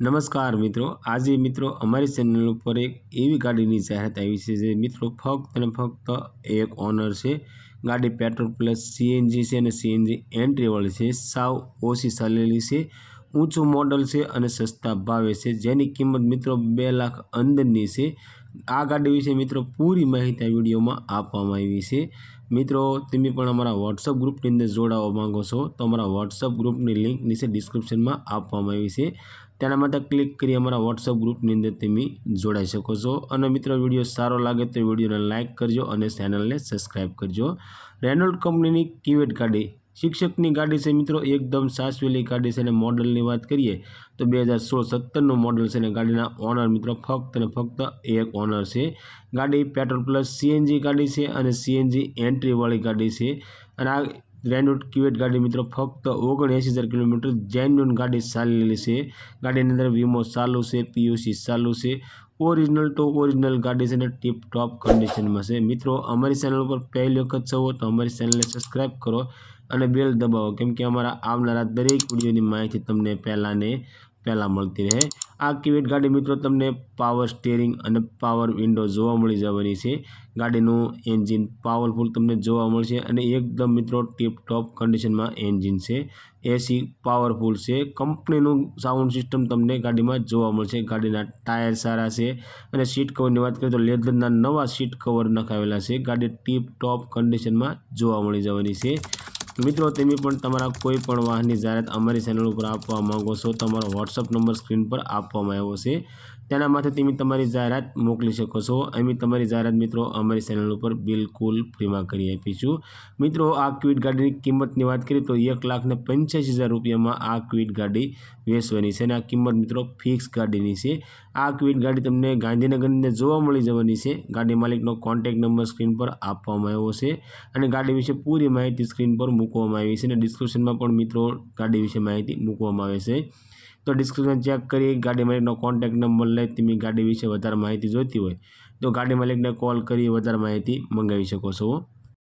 નમસ્કાર મિત્રો. આજે મિત્રો અમારી ચેનલ ઉપર એક એવી ગાડીની જાહેરાત આવી છે જે મિત્રો ફક્ત અને ફક્ત એક ઓનર છે. ગાડી પેટ્રોલ પ્લસ સીએનજી છે અને સીએનજી એન્ટ્રીવાળી છે. સાવ ઓછી ચાલેલી છે, ઊંચું મોડલ છે અને સસ્તા ભાવે છે. જેની કિંમત મિત્રો બે લાખ અંદરની છે. આ ગાડી વિશે મિત્રો પૂરી માહિતી આ વિડીયોમાં આપવામાં આવી છે. મિત્રો, તમે પણ અમારા વોટ્સઅપ ગ્રુપની અંદર જોડાવા માંગો છો તો અમારા વોટ્સઅપ ગ્રુપની લિંક નીચે ડિસ્ક્રિપ્શનમાં આપવામાં આવી છે. તેના માટે ક્લિક કરી અમારા વોટ્સઅપ ગ્રુપની અંદર તમે જોડાઈ શકો છો. અને મિત્રો, વીડિયો સારો લાગે તો વિડીયોને લાઇક કરજો અને ચેનલને સબસ્ક્રાઈબ કરજો. રેનોલ્ડ કંપનીની કિવેટ ગાડી શિક્ષકની ગાડી છે મિત્રો, એકદમ સાસવેલી ગાડી છે. અને મોડલની વાત કરીએ તો બે હજાર સોળ સત્તરનું મોડલ છે અને ગાડીના ઓનર મિત્રો, ફક્ત અને ફક્ત એક ઓનર છે. ગાડી પેટ્રોલ પ્લસ સીએનજી ગાડી છે અને સીએનજી એન્ટ્રીવાળી ગાડી છે. અને આ રેનોલ્ડ ક્યુએટ ગાડી મિત્રો ફક્ત ઓગણએંસી હજાર કિલોમીટર જેન્યુન ગાડી ચાલેલી છે. ગાડીની અંદર વીમો ચાલુ છે, પીયુસી ચાલુ છે. ઓરિજિનલ ટુ ઓરિજિનલ ગાડી છે અને ટીપ ટોપ કન્ડિશનમાં છે. મિત્રો, અમારી ચેનલ ઉપર પહેલી વખત છો તો અમારી ચેનલને સબસ્ક્રાઈબ કરો અને બેલ દબાવો, કેમ કે અમારા આવનારા દરેક વિડીયોની માહિતી તમને પહેલાંને પહેલાં મળતી રહે. આ કિવેટ ગાડી મિત્રો તમને પાવર સ્ટેરિંગ અને પાવર વિન્ડો જોવા મળી જવાની છે. ગાડીનું એન્જિન પાવરફુલ તમને જોવા મળશે અને એકદમ મિત્રો ટીપ ટોપ કન્ડિશનમાં એન્જિન છે. એસી પાવરફુલ છે. કંપનીનું સાઉન્ડ સિસ્ટમ તમને ગાડીમાં જોવા મળશે. ગાડીના ટાયર સારા છે અને સીટ કવરની વાત કરીએ તો લેધરના નવા સીટ કવર નખાવેલા છે. ગાડી ટીપ ટોપ કન્ડિશનમાં જોવા મળી જવાની છે. મિત્રો, તમે પણ તમારા કોઈ પણ વાહનની જાહેરાત અમારી ચેનલ ઉપર આપવા માંગો છો તમારો વોટ્સઅપ નંબર સ્ક્રીન પર આપવામાં આવ્યો છે. તેના માટે તમે તમારી જાહેરાત મોકલી શકો છો. અમે તમારી જાહેરાત મિત્રો અમારી ચેનલ ઉપર બિલકુલ ફ્રીમાં કરી આપીશું. મિત્રો, આ ક્વિટ ગાડીની કિંમતની વાત કરીએ તો એક લાખને પંચ્યાસી હજાર રૂપિયામાં આ ક્વિટ ગાડી વેચવાની છે અને આ કિંમત મિત્રો ફિક્સ ગાડીની છે. આ ક્વિટ ગાડી તમને ગાંધીનગરને જોવા મળી જવાની છે. ગાડી માલિકનો કોન્ટેક નંબર સ્ક્રીન પર આપવામાં આવ્યો છે અને ગાડી વિશે પૂરી માહિતી સ્ક્રીન પર મૂકવામાં આવી છે અને ડિસ્ક્રિપ્શનમાં પણ મિત્રો ગાડી વિશે માહિતી મૂકવામાં આવે છે. તો ડિસ્ક્રિપ્શન ચેક કરી ગાડી માલિકનો કોન્ટેક્ટ નંબર લઈ તમે ગાડી વિશે વધારે માહિતી જોઈતી હોય તો ગાડી માલિકને કોલ કરી વધારે માહિતી મંગાવી શકો છો.